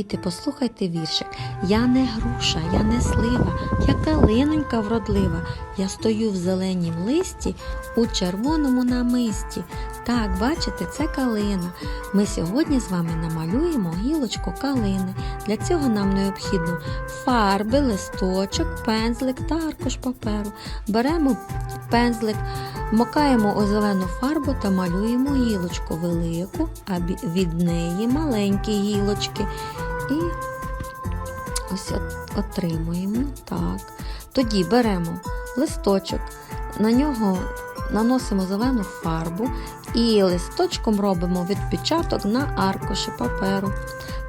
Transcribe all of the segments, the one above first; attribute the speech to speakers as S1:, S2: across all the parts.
S1: діти, послухайте віршик. Я не груша, я не слива, я калинонька вродлива. Я стою в зеленім листі, у червоному намисті. Так, бачите, це калина. Ми сьогодні з вами намалюємо гілочку калини. Для цього нам необхідно фарби, листочок, пензлик та аркуш паперу. Беремо пензлик, Макаємо у зелену фарбу та малюємо гілочку велику, а від неї маленькі гілочки. І ось от- отримуємо. Так. Тоді беремо листочок, на нього наносимо зелену фарбу і листочком робимо відпечаток на аркуші паперу.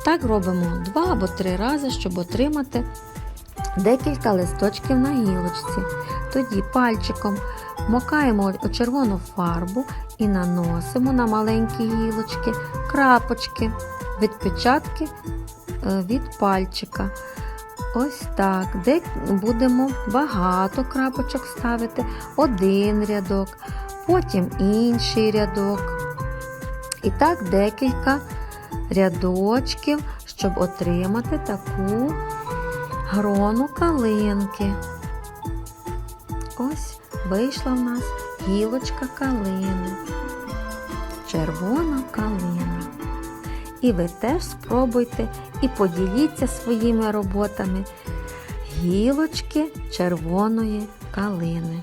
S1: Так робимо два або три рази, щоб отримати декілька листочків на гілочці. Тоді пальчиком Макаємо червону фарбу і наносимо на маленькі гілочки крапочки, відпечатки від пальчика. Ось так. Де будемо багато крапочок ставити, один рядок, потім інший рядок. І так декілька рядочків, щоб отримати таку грону калинки. Ось вийшла в нас гілочка калини, червона. І ви теж спробуйте і поділіться своїми роботами гілочки червоної калини.